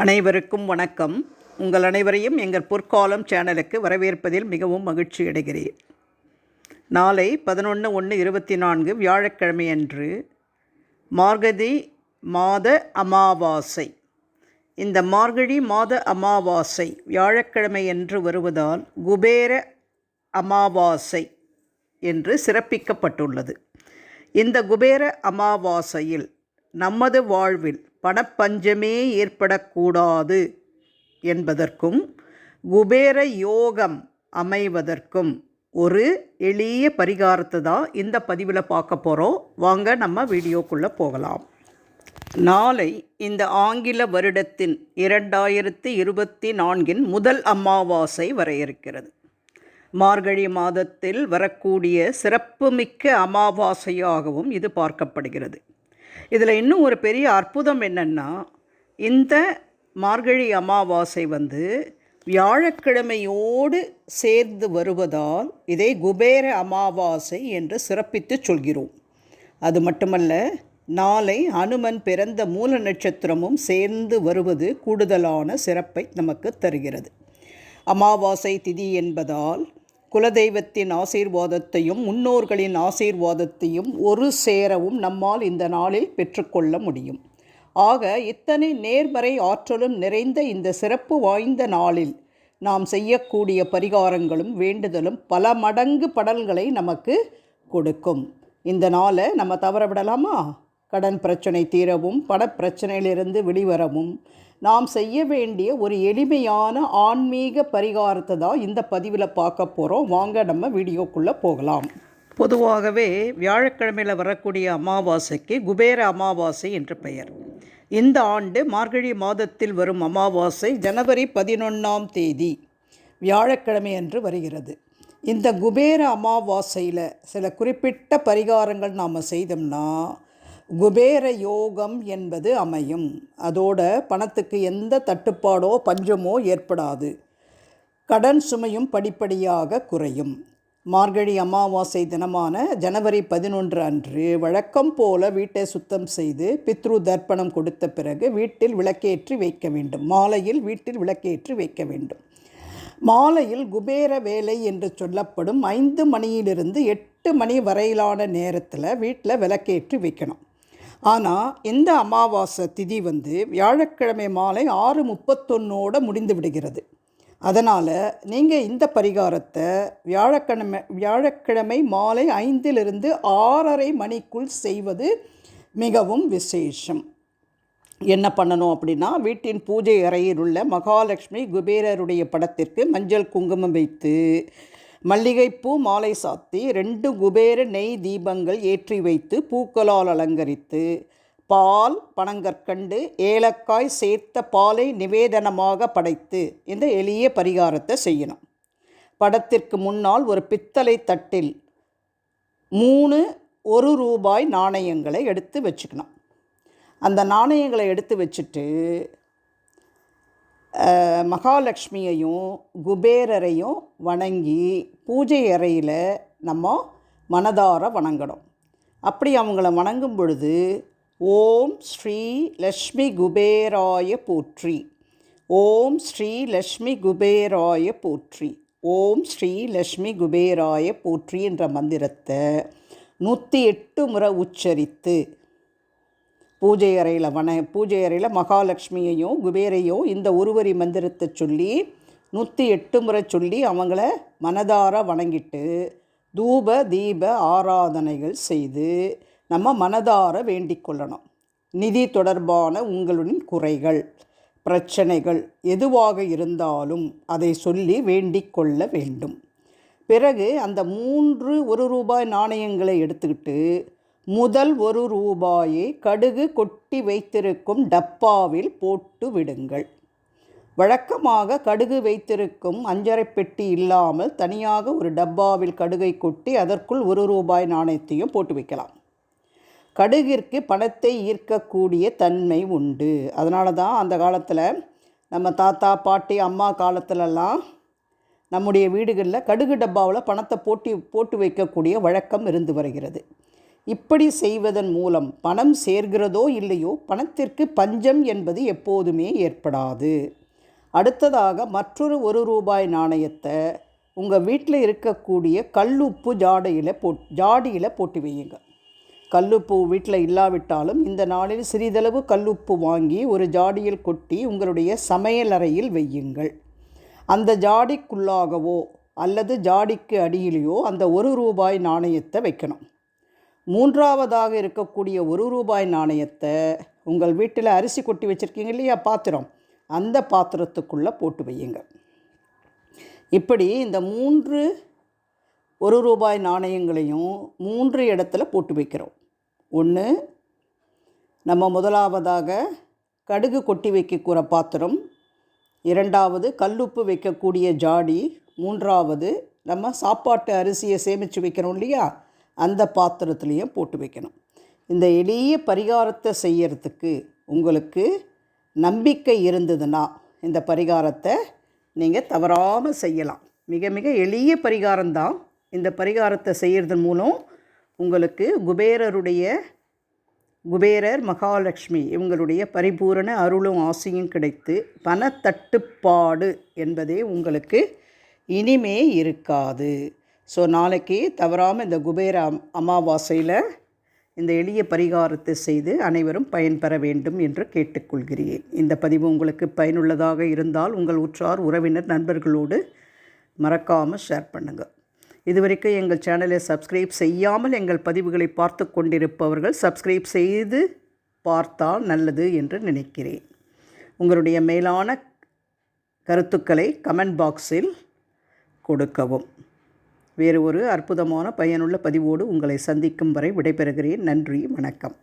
அனைவருக்கும் வணக்கம். உங்கள் அனைவரையும் எங்கள் பொற்காலம் சேனலுக்கு வரவேற்பதில் மிகவும் மகிழ்ச்சி அடைகிறேன். நாளை பதினொன்று ஒன்று இருபத்தி நான்கு வியாழக்கிழமை அன்று மார்கதி மாத அமாவாசை. இந்த மார்கழி மாத அமாவாசை வியாழக்கிழமை என்று வருவதால் குபேர அமாவாசை என்று சிறப்பிக்கப்பட்டுள்ளது. இந்த குபேர அமாவாசையில் நமது வாழ்வில் பணப்பஞ்சமே ஏற்படக்கூடாது என்பதற்கும் குபேர யோகம் அமைவதற்கும் ஒரு எளிய பரிகாரத்தை தான் இந்த பதிவில் பார்க்க போகிறோம் வாங்க நம்ம வீடியோக்குள்ளே போகலாம். நாளை இந்த ஆங்கில வருடத்தின் இரண்டாயிரத்தி இருபத்தி நான்கின் முதல் அமாவாசை வர இருக்கிறது மார்கழி மாதத்தில் வரக்கூடிய சிறப்புமிக்க அமாவாசையாகவும் இது பார்க்கப்படுகிறது. இதில் இன்னும் ஒரு பெரிய அற்புதம் என்னென்னா இந்த மார்கழி அமாவாசை வந்து வியாழக்கிழமையோடு சேர்ந்து வருவதால் இதை குபேர அமாவாசை என்று சிறப்பித்து சொல்கிறோம். அது மட்டுமல்ல நாளை அனுமன் பிறந்த மூல நட்சத்திரமும் சேர்ந்து வருவது கூடுதலான சிறப்பை நமக்கு தருகிறது. அமாவாசை திதி என்பதால் குலதெய்வத்தின் ஆசீர்வாதத்தையும் முன்னோர்களின் ஆசீர்வாதத்தையும் ஒரு சேரவும் நம்மால் இந்த நாளில் பெற்றுக்கொள்ள முடியும். ஆக இத்தனை நேர்மறை ஆற்றலும் நிறைந்த இந்த சிறப்பு வாய்ந்த நாளில் நாம் செய்யக்கூடிய பரிகாரங்களும் வேண்டுதலும் பல மடங்கு படல்களை நமக்கு கொடுக்கும். இந்த நாளை நம்ம தவற விடலாமா கடன் பிரச்சனை தீரவும் பணப்பிரச்சனையிலிருந்து வெளிவரவும். நாம் செய்ய வேண்டிய ஒரு எளிமையான ஆன்மீக பரிகாரத்தை தான் இந்த பதிவில் பார்க்க போகிறோம் வாங்க நம்ம வீடியோக்குள்ளே போகலாம். பொதுவாகவே வியாழக்கிழமையில் வரக்கூடிய அமாவாசைக்கு குபேர அமாவாசை என்று பெயர். இந்த ஆண்டு மார்கழி மாதத்தில் வரும் அமாவாசை ஜனவரி பதினொன்றாம் தேதி வியாழக்கிழமை அன்று வருகிறது. இந்த குபேர அமாவாசையில் சில குறிப்பிட்ட பரிகாரங்கள் நாம் செய்தோம்னா குபேர யோகம் என்பது அமையும். அதோட பணத்துக்கு எந்த தட்டுப்பாடோ பஞ்சமோ ஏற்படாது. கடன் சுமையும் படிப்படியாக குறையும். மார்கழி அமாவாசை தினமான ஜனவரி பதினொன்று அன்று வழக்கம் போல வீட்டை சுத்தம் செய்து பித்ரு தர்ப்பணம் கொடுத்த பிறகு வீட்டில் விளக்கேற்றி வைக்க வேண்டும். மாலையில் வீட்டில் விளக்கேற்றி வைக்க வேண்டும். மாலையில் குபேர வேலை என்று சொல்லப்படும் ஐந்து மணியிலிருந்து எட்டு மணி வரையிலான நேரத்தில் வீட்டில் விளக்கேற்றி வைக்கணும். ஆனால் இந்த அமாவாசை திதி வந்து வியாழக்கிழமை மாலை ஆறு முப்பத்தொன்னோட முடிந்து விடுகிறது. அதனால் நீங்கள் இந்த பரிகாரத்தை வியாழக்கிழமை வியாழக்கிழமை மாலை ஐந்திலிருந்து ஆறரை மணிக்குள் செய்வது மிகவும் விசேஷம். என்ன பண்ணணும் அப்படின்னா வீட்டின் பூஜை அறையில் உள்ள மகாலட்சுமி குபேரருடைய படத்திற்கு மஞ்சள் குங்குமம் வைத்து மல்லிகைப்பூ மாலை சாத்தி ரெண்டு குபேர நெய் தீபங்கள் ஏற்றி வைத்து பூக்களால் அலங்கரித்து பால் பனங்கற்கண்டு ஏலக்காய் சேர்த்த பாலை நிவேதனமாக படைத்து இந்த எளிய பரிகாரத்தை செய்யணும். படத்திற்கு முன்னால் ஒரு பித்தளை தட்டில் மூணு ஒரு ரூபாய் நாணயங்களை எடுத்து வச்சுக்கணும். அந்த நாணயங்களை எடுத்து வச்சுட்டு மகாலட்சுமியையும் குபேரரையும் வணங்கி பூஜை அறையில் நம்ம மனதார வணங்கணும். அப்படி அவங்கள வணங்கும் பொழுது ஓம் ஸ்ரீ லக்ஷ்மி குபேராய போற்றி. ஓம் ஸ்ரீ லக்ஷ்மி குபேராய போற்றி. ஓம் ஸ்ரீ லக்ஷ்மி குபேராய போற்றி என்ற மந்திரத்தை நூற்றி எட்டு முறை உச்சரித்து பூஜை அறையில் வன பூஜை அறையில் மகாலட்சுமியையும் குபேரையும் இந்த ஒருவரி மந்திரத்தை சொல்லி நூற்றி எட்டு முறை சொல்லி அவங்கள மனதார வணங்கிட்டு தூப தீப ஆராதனைகள் செய்து நம்ம மனதார வேண்டிக் கொள்ளணும். நிதி தொடர்பான உங்களுடன் குறைகள் பிரச்சனைகள் எதுவாக இருந்தாலும் அதை சொல்லி வேண்டிக் கொள்ள வேண்டும். பிறகு அந்த மூன்று ஒரு ரூபாய் நாணயங்களை எடுத்துக்கிட்டு முதல் ஒரு ரூபாயை கடுகு கொட்டி வைத்திருக்கும் டப்பாவில் போட்டு விடுங்கள். வழக்கமாக கடுகு வைத்திருக்கும் அஞ்சரை பெட்டி இல்லாமல் தனியாக ஒரு டப்பாவில் கடுகை கொட்டி அதற்குள் ஒரு ரூபாய் நாணயத்தையும் போட்டு வைக்கலாம். கடுகிற்கு பணத்தை ஈர்க்கக்கூடிய தன்மை உண்டு. அதனால தான் அந்த காலத்தில் நம்ம தாத்தா பாட்டி அம்மா காலத்திலலாம் நம்முடைய வீடுகளில் கடுகு டப்பாவில் பணத்தை போட்டி போட்டு வைக்கக்கூடிய வழக்கம் இருந்து வருகிறது. இப்படி செய்வதன் மூலம் பணம் சேர்கிறதோ இல்லையோ பணத்திற்கு பஞ்சம் என்பது எப்போதுமே ஏற்படாது. அடுத்ததாக மற்றொரு ஒரு ரூபாய் நாணயத்தை உங்கள் வீட்டில் இருக்கக்கூடிய கல்லுப்பு ஜாடையில் போட் ஜாடியில் போட்டு வையுங்க. கல்லுப்பு வீட்டில் இல்லாவிட்டாலும் இந்த நாளில் சிறிதளவு கல்லுப்பு வாங்கி ஒரு ஜாடியில் கொட்டி உங்களுடைய சமையலறையில் வையுங்கள். அந்த ஜாடிக்குள்ளாகவோ அல்லது ஜாடிக்கு அடியிலேயோ அந்த ஒரு ரூபாய் நாணயத்தை வைக்கணும். மூன்றாவதாக இருக்கக்கூடிய ஒரு ரூபாய் நாணயத்தை உங்கள் வீட்டில் அரிசி கொட்டி வச்சுருக்கீங்க இல்லையா? பாத்திரம். அந்த பாத்திரத்துக்குள்ளே போட்டு வையுங்க. இப்படி இந்த மூன்று ஒரு ரூபாய் நாணயங்களையும் மூன்று இடத்துல போட்டு வைக்கிறோம். ஒன்று நம்ம முதலாவதாக கடுகு கொட்டி வைக்கக்கூற பாத்திரம். இரண்டாவது கல்லுப்பு வைக்கக்கூடிய ஜாடி. மூன்றாவது நம்ம சாப்பாட்டு அரிசியை சேமித்து வைக்கிறோம் இல்லையா? அந்த பாத்திரத்துலேயும் போட்டு வைக்கணும். இந்த எளிய பரிகாரத்தை செய்யறதுக்கு உங்களுக்கு நம்பிக்கை இருந்ததுன்னா இந்த பரிகாரத்தை நீங்கள் தவறாமல் செய்யலாம். மிக மிக எளிய பரிகாரம்தான். இந்த பரிகாரத்தை செய்கிறதன் மூலம் உங்களுக்கு குபேரருடைய குபேரர் மகாலட்சுமி இவங்களுடைய பரிபூரண அருளும் ஆசையும் கிடைத்து பணத்தட்டுப்பாடு என்பதே உங்களுக்கு இனிமே இருக்காது. ஸோ நாளைக்கு தவறாமல் இந்த குபேர அம் அமாவாசையில் இந்த எளிய பரிகாரத்தை செய்து அனைவரும் பயன்பெற வேண்டும் என்று கேட்டுக்கொள்கிறேன். இந்த பதிவு உங்களுக்கு பயனுள்ளதாக இருந்தால் உங்கள் உற்றார் உறவினர் நண்பர்களோடு மறக்காமல் ஷேர் பண்ணுங்கள் இதுவரைக்கும் எங்கள் சேனலை சப்ஸ்கிரைப் செய்யாமல் எங்கள் பதிவுகளை பார்த்து கொண்டிருப்பவர்கள் சப்ஸ்கிரைப் செய்து பார்த்தால் நல்லது என்று நினைக்கிறேன். உங்களுடைய மேலான கருத்துக்களை கமெண்ட் பாக்ஸில் கொடுக்கவும். வேறு ஒரு அற்புதமான பயனுள்ள பதிவோடு உங்களை சந்திக்கும் வரை விடைபெறுகிறேன். நன்றி வணக்கம்.